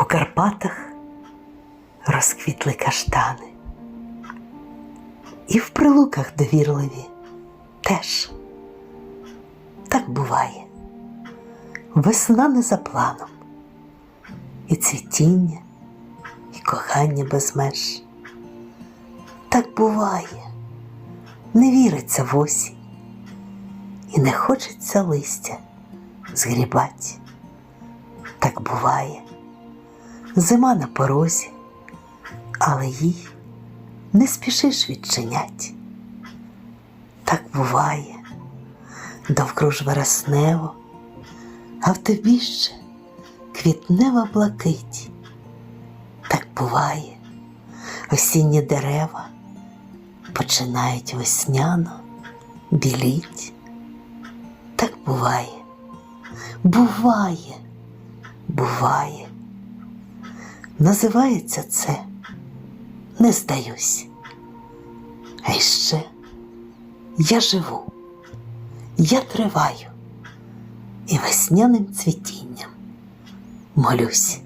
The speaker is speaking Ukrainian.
У Карпатах розквітли каштани, і в прилуках довірливі теж так буває. Весна не за планом, і цвітіння, і кохання без меж. Так буває, не віриться в осінь, і не хочеться листя згрібать. Так буває, зима на порозі, але їй не спішиш відчинять. Так буває, довкруж вереснево, а в тобі ще квітнева блакить. Так буває, осінні дерева починають весняно біліть. Так буває, буває, буває. Називається це не здаюсь. А ще я живу, я триваю і весняним цвітінням молюсь.